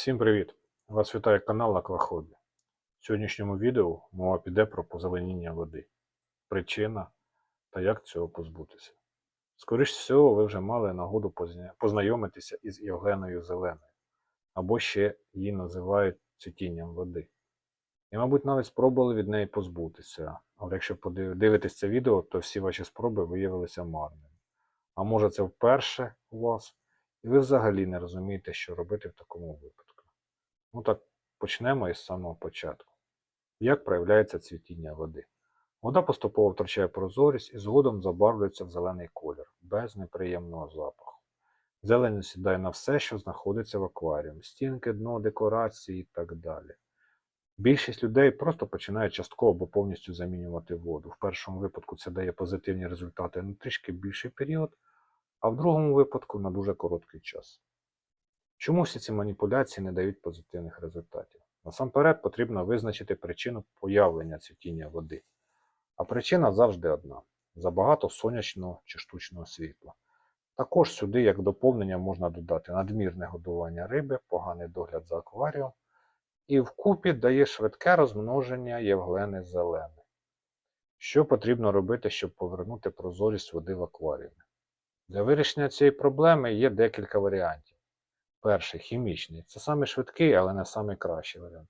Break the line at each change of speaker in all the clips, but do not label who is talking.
Всім привіт! Вас вітає канал Аквахобі. В сьогоднішньому відео мова піде про позеленіння води, причина та як цього позбутися. Скоріше всього, ви вже мали нагоду познайомитися із Євгеною Зеленою, або ще її називають цвітінням води. І, мабуть, навіть спробували від неї позбутися, але якщо подив- дивитесь це відео, то всі ваші спроби виявилися марними. А може це вперше у вас, і ви взагалі не розумієте, що робити в такому випадку. Ну так, почнемо із самого початку. Як проявляється цвітіння води? Вода поступово втрачає прозорість і згодом забарвлюється в зелений колір, без неприємного запаху. Зелень сідає на все, що знаходиться в акваріумі, стінки, дно, декорації і так далі. Більшість людей просто починають частково або повністю замінювати воду. В першому випадку це дає позитивні результати на трішки більший період, а в другому випадку на дуже короткий час. Чому всі ці маніпуляції не дають позитивних результатів? Насамперед потрібно визначити причину появлення цвітіння води. А причина завжди одна: забагато сонячного чи штучного світла. Також сюди, як доповнення, можна додати надмірне годування риби, поганий догляд за акваріум, і вкупі дає швидке розмноження євглени зеленої. Що потрібно робити, щоб повернути прозорість води в акваріумі? Для вирішення цієї проблеми є декілька варіантів. Перший хімічний. Це саме швидкий, але не самий кращий варіант.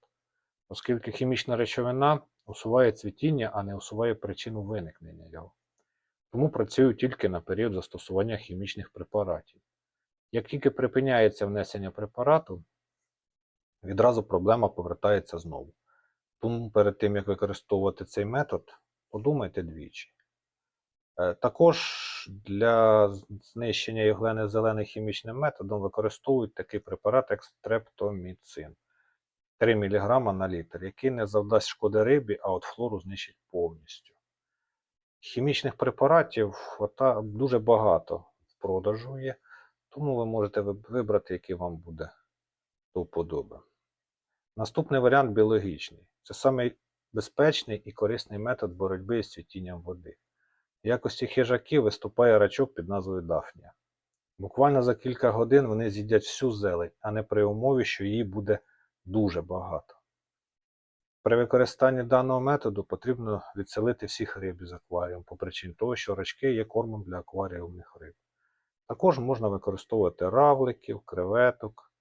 Оскільки хімічна речовина усуває цвітіння, а не усуває причину виникнення його. Тому працюю тільки на період застосування хімічних препаратів. Як тільки припиняється внесення препарату, відразу проблема повертається знову. Тому перед тим, як використовувати цей метод, подумайте двічі. Е, Для знищення єглени зелених хімічним методом використовують такий препарат, як стрептоміцин 3 мг на літр, який не завдасть шкоди рибі, а от флору знищить повністю. Хімічних препаратів дуже багато в продажу є, тому ви можете вибрати, який вам буде до вподоби. Наступний варіант біологічний. Це самий і корисний метод боротьби з цвітінням води. В якості хижаків виступає рачок під назвою Дафнія. Буквально за кілька годин вони з'їдять всю зелень, а не при умові, що її буде дуже багато. При використанні даного методу потрібно відселити всіх риб із акваріуму по причині того, що рачки є кормом для акваріумних риб. Також можна використовувати равликів, креветок.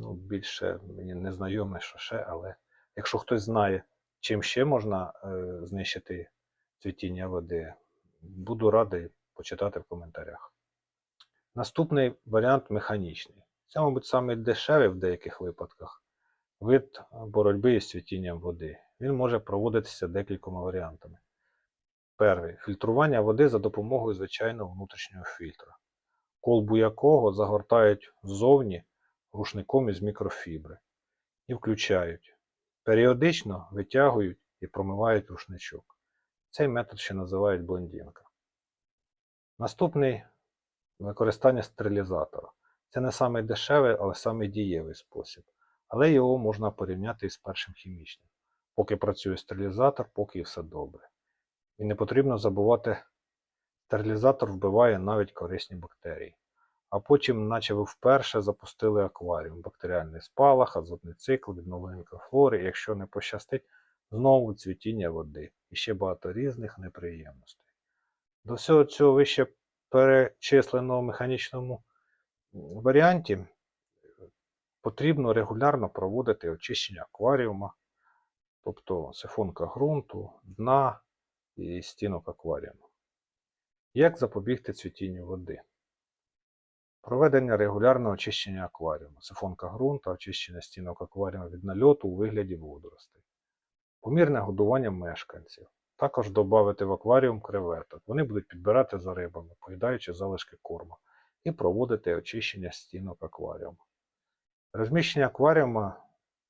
Ну, більше мені не знайоме, що ще, але якщо хтось знає, чим ще можна е, знищити цвітіння води, буду радий почитати в коментарях. Наступний варіант механічний. Це, мабуть, самий дешевий в деяких випадках вид боротьби із цвітінням води. Він може проводитися декількома варіантами. Перший фільтрування води за допомогою звичайного внутрішнього фільтра, колбу якого загортають ззовні рушником із мікрофібри і включають. Періодично витягують і промивають рушничок. Цей метод ще називають блондінка. Наступний використання стерилізатора. Це не самий дешевий, але самий дієвий спосіб. Але його можна порівняти із першим хімічним. Поки працює стерилізатор, поки і все добре. І не потрібно забувати, стерилізатор вбиває навіть корисні бактерії. А потім, наче ви вперше запустили акваріум, бактеріальний спалах, азотний цикл, відновлення мікрофлори, і якщо не пощастить, знову цвітіння води і ще багато різних неприємностей. До всього цього вище перечисленого механічному варіанті потрібно регулярно проводити очищення акваріума, тобто сифонка ґрунту, дна і стінок акваріуму. Як запобігти цвітінню води? Проведення регулярного очищення акваріуму, сифонка ґрунту, очищення стінок акваріуму від нальоту у вигляді водоростей. Помірне годування мешканців. Також додати в акваріум креветок. Вони будуть підбирати за рибами, поїдаючи залишки корму, і проводити очищення стінок акваріуму. Розміщення акваріума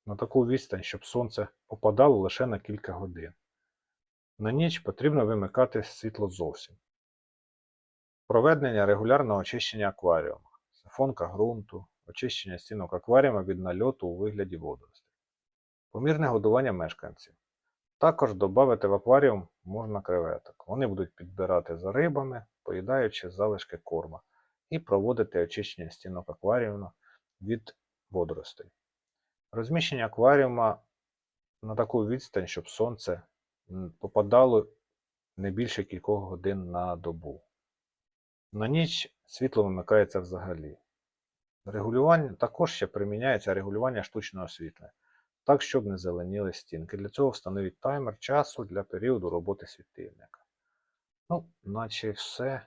на таку відстань, щоб сонце попадало лише на кілька годин. На ніч потрібно вимикати світло зовсім. Проведення регулярного очищення акваріуму, сифонка ґрунту, очищення стінок акваріума від нальоту у вигляді водоростей. Помірне годування мешканців. Також додати в акваріум можна креветок. Вони будуть підбирати за рибами, поїдаючи залишки корма, і проводити очищення стінок акваріуму від водоростей. Розміщення акваріума на таку відстань, щоб сонце попадало не більше кількох годин на добу. На ніч світло вимикається взагалі. Регулювання також ще приміняється регулювання штучного освітлення, так, щоб не зеленіли стінки. Для цього встановіть таймер часу для періоду роботи світильника. Ну, наче все.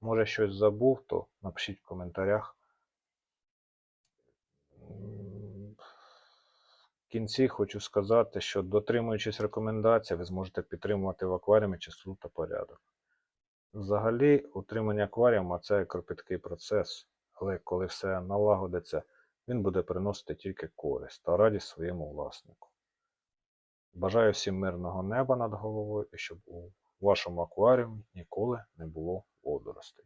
Може щось забув, то напишіть в коментарях. В кінці хочу сказати, що дотримуючись рекомендацій, ви зможете підтримувати в акваріумі чистоту та порядок. Взагалі, утримання акваріума це кропіткий процес, але коли все налагодиться, він буде приносити тільки користь та радість своєму власнику. Бажаю всім мирного неба над головою і щоб у вашому акваріумі ніколи не було водоростей.